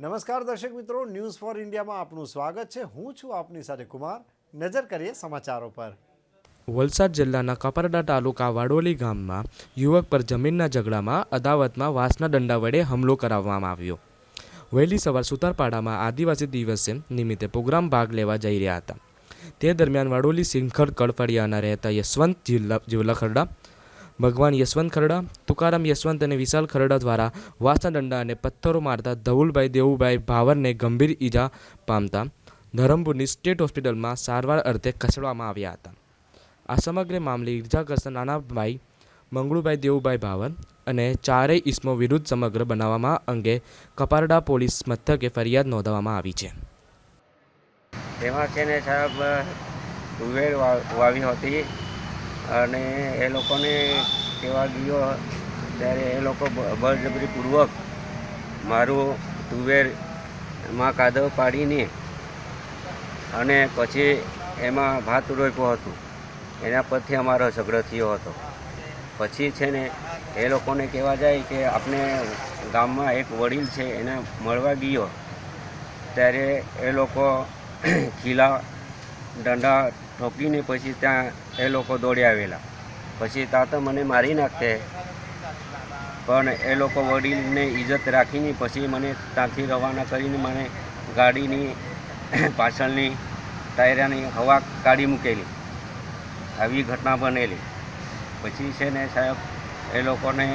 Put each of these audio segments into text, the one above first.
નમસ્કાર દર્શક મિત્રો ન્યૂઝ ફોર ઇન્ડિયામાં આપનું સ્વાગત છે. હું છું આપની સાથે કુમાર. નજર કરીએ સમાચારો પર. વલસાડ જિલ્લાના કપરડા તાલુકા વાડોલી ગામમાં યુવક પર જમીનના ઝઘડામાં અદાવતમાં વાસના દંડા વડે હુમલો કરાવવામાં આવ્યો. વહેલી સવાર સુતારપાડામાં આદિવાસી દિવસે નિમિત્તે પ્રોગ્રામ ભાગ લેવા જઈ રહ્યા હતા. તે દરમિયાન વાડોલી સિંખડ કળફળિયાના રહેતા યશવંત જીવલખરડા જીવલા ખરડા ભગવાન યશવંત ખરડા, તુકારામ યશવંત અને વિશાલ ખરડા દ્વારા વાસણ દંડા અને પથ્થરો મારતા ધવુલભાઈ દેવુભાઈ ભાવરને ગંભીર ઈજા પામતા ધરમપુરની સ્ટેટ હોસ્પિટલમાં સારવાર અર્થે ખસેડવામાં આવ્યા હતા. આ સમગ્ર મામલે ઇજાગ્રસ્ત નાના ભાઈ મંગળુભાઈ દેવુભાઈ ભાવર અને ચારેય ઇસમો વિરુદ્ધ સમગ્ર બનાવવામાં અંગે કપારડા પોલીસ મથકે ફરિયાદ નોંધવામાં આવી છે. તેમાં છે ને સાહેબ તુવેર વાવી હતી અને એ લોકોને કહેવા ગયો ત્યારે એ લોકો બળજબરીપૂર્વક મારું તુવેરમાં કાદવ પાડીને અને પછી એમાં ભાત રોપ્યો હતું. એના પરથી અમારો ઝઘડો થયો હતો. પછી છે ને એ લોકોને કહેવા જાય કે આપણે ગામમાં એક વડીલ છે એને મળવા ગયો. ત્યારે એ લોકો ખીલા દંડા ઠોકીને પછી ત્યાં એ લોકો દોડી આવેલા. પછી ત્યાં તો મને મારી નાખતે પણ એ લોકો વડીલને ઇજ્જત રાખીને પછી મને ત્યાંથી રવાના કરીને મને ગાડીની, પાછળની ટાયરાની હવા કાઢી મૂકેલી. આવી ઘટના બનેલી. પછી છે ને સાહેબ, એ લોકોને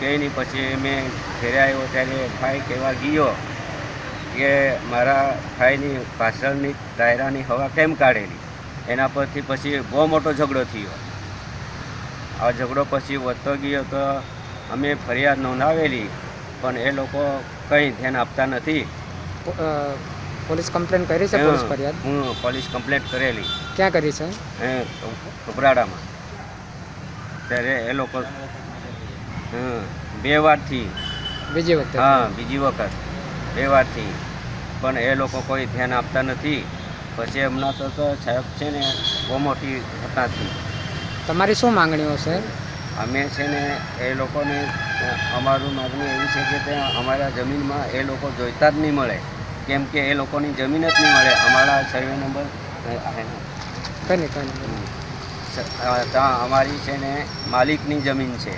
કહે નહીં પછી મેં ઘેરે આવ્યો ત્યારે ભાઈ કહેવા ગયો કે મારા ભાઈની પાછળની ડાયરાની હવા કેમ કાઢેલી? એના પરથી પછી બહુ મોટો ઝઘડો થયો. આ ઝઘડો પછી વધતો ગયો તો અમે ફરિયાદ નોંધાવેલી પણ એ લોકો કંઈ ધ્યાન આપતા નથી. પોલીસ કમ્પ્લેન કરી છે પોલીસ ફરિયાદ? હું પોલીસ કમ્પ્લેન કરેલી. ક્યાં કરી છે? એ કપરાડામાં ત્યારે એ લોકો બે વારથી. બીજી વખત? હા બીજી વખત. વારથી પણ એ લોકો કોઈ ધ્યાન આપતા નથી. પછી હમણાં તો તો સાહેબ છે ને બહુ મોટી હતાથી. તમારી શું માંગણીઓ છે? અમે છે ને એ લોકોને અમારું માગણી એવી છે કે ત્યાં અમારા જમીનમાં એ લોકો જોઈતા જ નહીં મળે. કેમ કે એ લોકોની જમીન જ નહીં મળે. અમારા સર્વે નંબર. કઈ નહીં કંઈ નહીં. ત્યાં અમારી છે ને માલિકની જમીન છે.